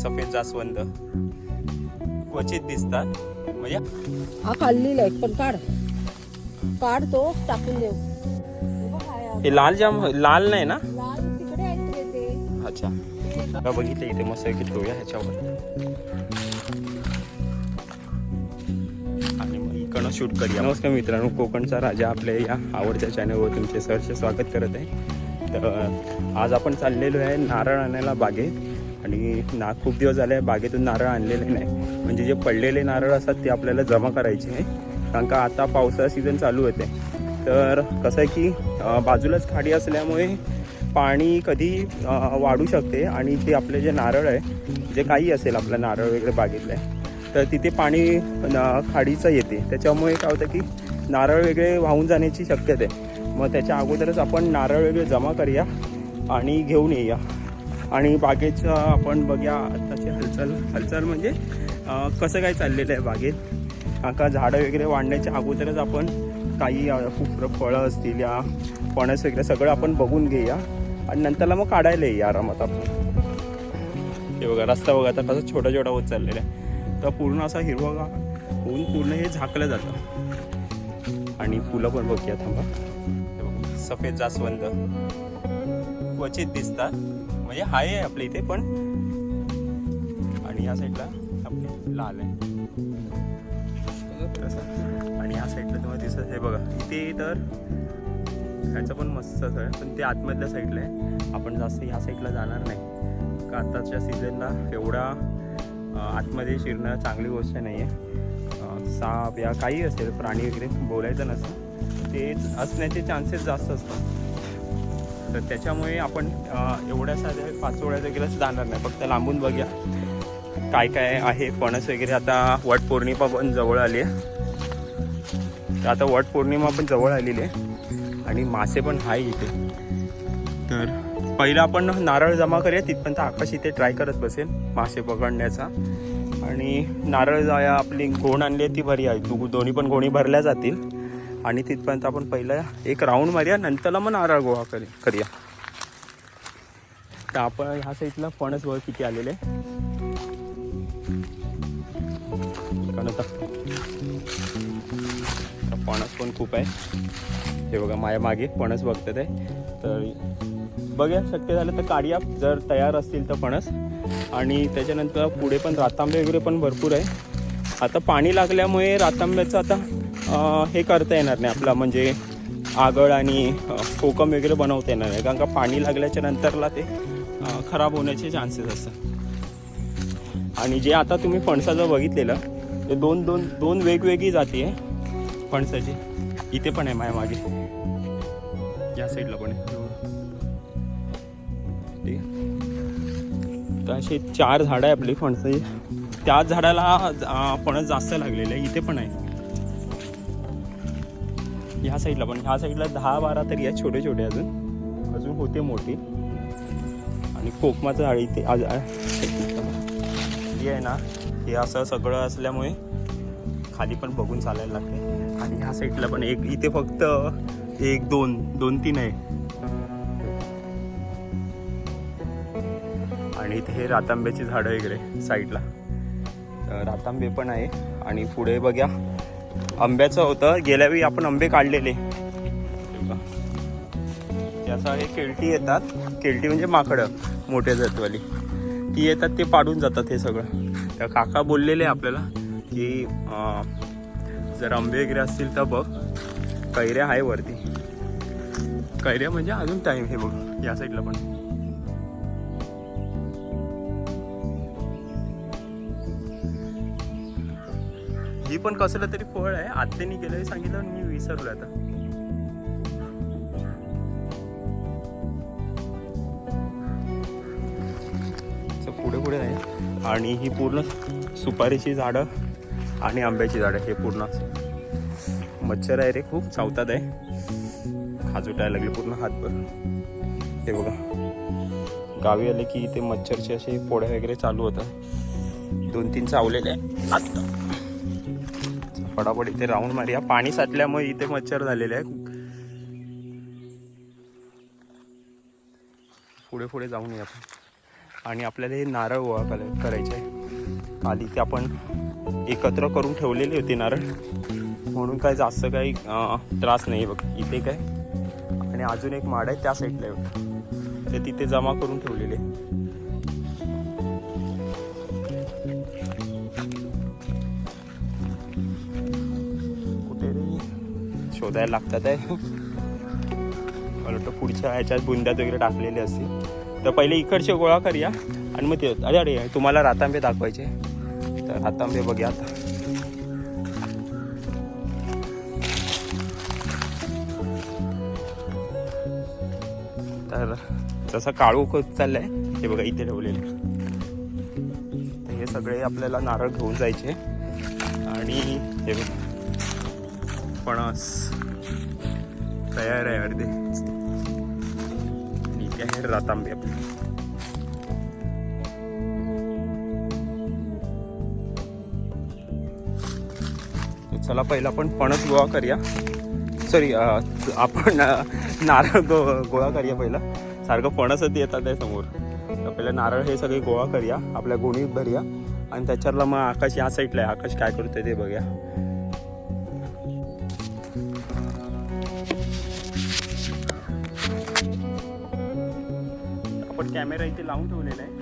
सफेद जास्वंद. क्वचित दिसतात. म्हणजे हा खाल्लेला आहे पण काढ. काढ तो टाकून देऊ. हे लाल जाम लाल नाही ना. अच्छा. आता बघितलं इथे मस्त की ठेवूया ह्याच्यावर. आणि मग इकडनं शूट करूया. नमस्कार मित्रांनो कोकणचा राजा आपल्या या आवडत्या चॅनलवर तुमचे सहर्ष स्वागत करत आहे. तर आज आपण चाललेलो आहे नारळ आणायला बागेत. आणि ना खूप दिवस झाले बागेतून नारळ आणलेले नाही. म्हणजे जे पडलेले नारळ असतात ते आपल्याला जमा करायचे आहे. कारण का आता पावसाळा सीझन चालू होते. तर कसं आहे की बाजूलाच खाडी असल्यामुळे पाणी कधी वाढू शकते आणि ते आपले जे नारळ आहे जे काही असेल आपलं नारळ वगैरे बागेतलं आहे तर तिथे पाणी न- खाडीचं येते. त्याच्यामुळे काय होतं की नारळ वेगळे वाहून जाण्याची शक्यता आहे. मग त्याच्या अगोदरच आपण नारळ वेगळे जमा करूया आणि घेऊन येऊया. आणि बागेचं आपण बघूया आताची हालचाल. हालचाल म्हणजे कसं काय चाललेलं आहे बागेत? का झाडं वगैरे वाढण्याच्या अगोदरच आपण काही अं, खूप फळं असतील या फणस वगैरे सगळं आपण बघून घेऊया. आणि नंतरला मग काढायला येऊया आरामात आपण. हे बघा रस्ता बघा आता कसं छोटा छोटा होत चाललेला आहे. तर पूर्ण असा हिरवा होऊन पूर्ण हे झाकलं जातं. आणि फुलं पण बघूया थांबा. सफेद जास्वंद. क्वचित दिसतात. म्हणजे हाय आहे आपल्या इथे पण आणि या साईडला आपले लाल आहे. आणि या साईडला तुम्हाला दिसत हे बघा इथे तर ह्याचं पण मस्तच आहे पण ते आतमधल्या साईडला आहे. आपण जास्त ह्या साईडला जाणार नाही. का आताच्या सीझनला एवढा आतमध्ये शिरणं चांगली गोष्ट नाही आहे साप या काही असेल प्राणी वगैरे बोलायचं नसतं. ते असण्याचे चान्सेस जास्त असतात. तर त्याच्यामुळे आपण एवढ्या साध्या पाचोळ्या वगैरेच जाणार नाही. फक्त लांबून बघूया काय काय आहे. फणस वगैरे आता वटपौर्णिमा पण जवळ आली आहे. तर आता वटपौर्णिमा पण जवळ आलेली आहे. आणि मासे पण आहे इथे. तर पहिलं आपण नारळ जमा करूया. तिथपर्यंत आकाश इथे ट्राय करत बसेल मासे पकडण्याचा. आणि नारळ जाया आपली गोण आणली आहे ती भरी आहे. दोन्ही पण गोणी भरल्या जातील. आणि तिथपर्यंत आपण पहिलं एक राऊंड मारूया. नंतरला मग नारळ गोळा करू करूया. तर आपण ह्या साईडला फणस गोळ किती आलेले? फणस पण खूप आहे. हे बघा माझ्या मागे फणस बघतात आहे तर बघूया शक्य झालं तर काढूया. जर तयार असतील तर फणस. आणि त्याच्यानंतर पुढे पण रातांबे वगैरे पण भरपूर आहे. आता पाणी लागल्यामुळे रातांब्याचं आता हे करता येणार नाही आपला म्हणजे आगळ आणि कोकम वगैरे बनवता येणार नाही. कारण का पाणी लागल्याच्या नंतरला ते खराब होण्याचे चान्सेस असतात. आणि जे आता तुम्ही फणसाचं बघितलेलं ते दोन दोन दोन वेगवेगळी जाती आहे फणसाची. इथे पण आहे माझ्या मागे. या साईडला पण आहे. ठीक तर असे चार झाडं आहे आपली फणसाची. त्याच झाडाला फणस जास्त लागलेलं आहे. इथे पण आहे. ह्या साईडला पण ह्या साईडला दहा बारा तरी आहेत छोटे छोटे अजून. अजून होते मोठी. आणि कोकमाचं झाड इथे आज हे आहे ना हे असं सगळं असल्यामुळे खाली पण बघून चालायला लागते. आणि ह्या साईडला पण एक इथे फक्त एक दोन दोन तीन आहे. आणि इथे हे रातांब्याची झाडं वगैरे साईडला. रातांबे पण आहे. आणि पुढे बघा आंब्याचं होतं. गेल्या वेळी आपण आंबे काढलेले. त्याचा हे केळटी येतात. केळटी म्हणजे माकडं मोठ्या जातवाली. ती येतात ते पाडून जातात हे सगळं. तर काका बोललेले आपल्याला की जर आंबे वगैरे असतील तर बघ कैऱ्या आहे वरती. कैऱ्या म्हणजे अजून टाईम हे बघ या साईडला पण. ही पण कसलं तरी फळ आहे. आत्तेनी गेलं सांगितलं मी विसरलो आता. पुढे पुढे आहे. आणि ही पूर्ण सुपारीची झाडं आणि आंब्याची झाडं हे पूर्ण. मच्छर आहे रे खूप चावतात आहे. खाजुटायला लागले पूर्ण हातभर. हे बघा. गावी आले की इथे मच्छरचे असे पोळ्या वगैरे चालू होतात. दोन तीन चावलेले आहे आत्ता फटाफट इथे राऊंड मारूया पाणी साठल्यामुळे इथे मच्छर झालेले आहे पुढे पुढे जाऊन या आपण. आणि आपल्याला हे नारळ गोळा करायचे आहे आधी ते आपण एकत्र करून ठेवलेले होते नारळ. म्हणून काय जास्त काही त्रास नाही बघ. इथे काय? आणि अजून एक माड आहे त्या साईडला आहे बघ. ते तिथे जमा करून ठेवलेले. शोधायला लागतात आहे. मला वाटतं पुढच्या ह्याच्यात बुंद्यात वगैरे टाकलेले असतील. तर पहिले इकडचे गोळा करूया आणि मग ते अरे अरे तुम्हाला रातांबे दाखवायचे. तर रातांबे बघूया आता तर जसं काळू होत चाललंय हे बघा इथे ठेवलेले. तर हे सगळे आपल्याला नारळ घेऊन जायचे. आणि हे बघा फणस तयार आहे अर्धे. आणि इथे आहे रातांबे आपले. चला पहिला आपण फणस गोळा करूया. सॉरी आपण नारळ गो गोळा करूया पहिला. सारखं फणसच येतात आहे समोर. तर पहिलं नारळ हे सगळे गोळा करूया आपल्या गोणीत भरूया. आणि त्याच्यावरला मग आकाश या साईडला आहे. आकाश काय करतोय ते बघूया. कॅमेरा इथे लावून ठेवलेला आहे.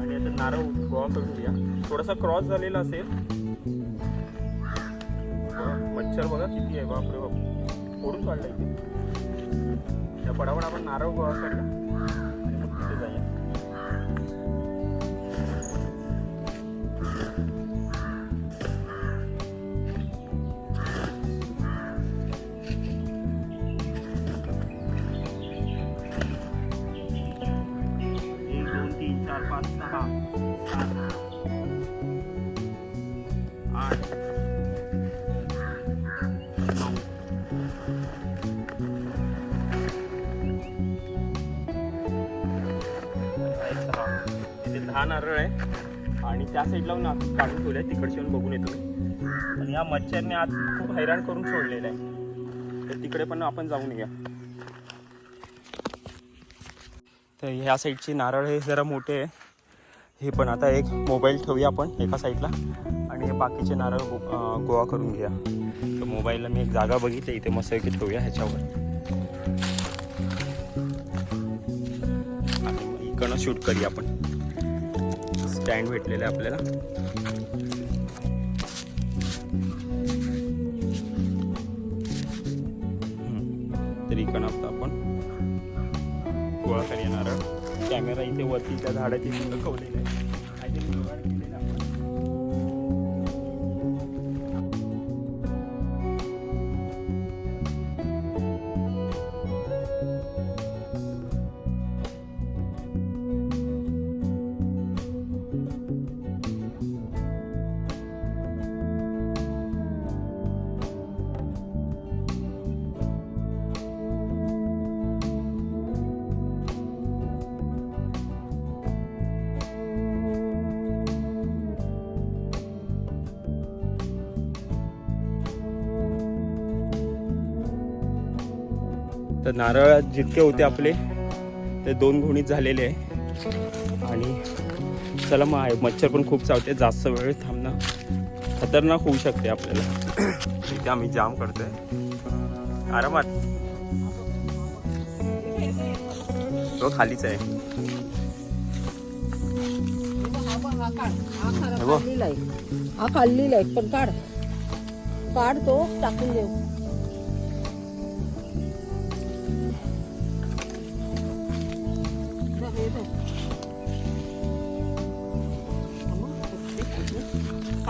आणि आता नारळ गोळा करून घ्या थोडासा क्रॉस झालेला असेल. मच्छर बघा किती आहे. बापरे बाप. फोडून काढला इथे त्या पडापड आपण नारळ गोळा करूया. आणि मग तिथे जाऊया. सहा सात आठ नऊ इथे दहा नारळ आहे आणि त्या साईडला ना काढून ठेवले तिकडचे येऊन बघून येतो आणि या मच्छरने आज खूप हैराण करून सोडलेलं आहे. तर तिकडे पण आपण जाऊन घ्या तर ह्या साईडचे नारळ हे जरा मोठे आहे. हे पण आता एक मोबाईल ठेवूया आपण एका साईडला. आणि हे बाकीचे नारळ गो- गोळा करून घ्या तर मोबाईलला मी एक जागा बघितली इथे मस्त की ठेवूया ह्याच्यावर. इकडनं शूट करूया आपण. स्टँड भेटलेलं आहे आपल्याला. तरी तर इकडनं आपण गोळा करी येणार कॅमेरा इथे वरती त्या झाडाची लखवलेला आहे काहीतरी जुगाड तर नारळ जितके होते आपले ते दोन गुणीत झालेले आहे. आणि चला मग आहे मच्छर पण खूप चावते जास्त वेळ थांबणं खतरनाक होऊ शकते आपल्याला. इथे आम्ही जाम करतोय. आरामात. तो खालीच आहे. हा खाल्लेला आहे. हा खाल्लेला आहे पण काढ. काढ तो टाकून देऊ.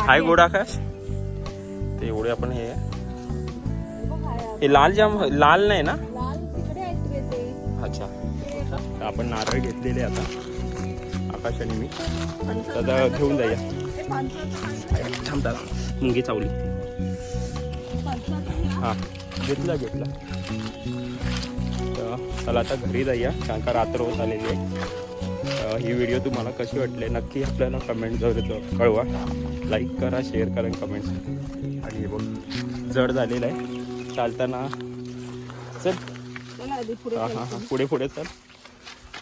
हाय गोड आकाश ते एवढे आपण हे हे लाल जाम लाल नाही ना? अच्छा. आपण नारळ घेतलेले आता. आकाश आणि मी घेऊन जाऊया. हे. थांबतात मुंगी चावली. हां घेतला घेतला. तर चला आता घरी जाऊया कारण का रात्र होत आलेली आहे. ही व्हिडिओ तुम्हाला कशी वाटली नक्की आपल्याला कमेंट जर कळवा. लाईक करा शेअर करा कमेंट्स आणि हे बघ जड झालेलं आहे. चालताना. चल. हां हां. हां. पुढे पुढे चल.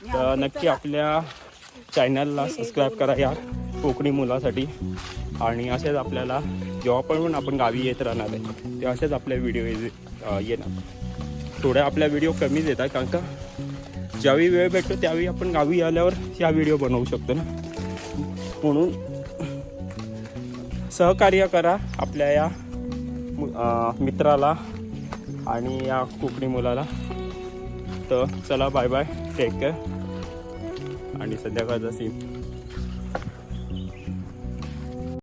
तर नक्की आपल्या चॅनलला सबस्क्राईब करा या कोकणी मुलासाठी. आणि असेच आपल्याला जेव्हा पण आपण गावी येत राहणार आहे ते असेच आपले व्हिडिओ येणार. थोड्या आपल्या व्हिडिओ कमीच येतात कारण का ज्यावेळी वेळ भेटतो त्यावेळी आपण गावी आल्यावर या व्हिडिओ बनवू शकतो ना. म्हणून सहकार्य करा आपल्या या मित्राला आणि या कोकणी मुलाला. तर चला बाय बाय टेक केअर आणि संध्याकाळचा सीन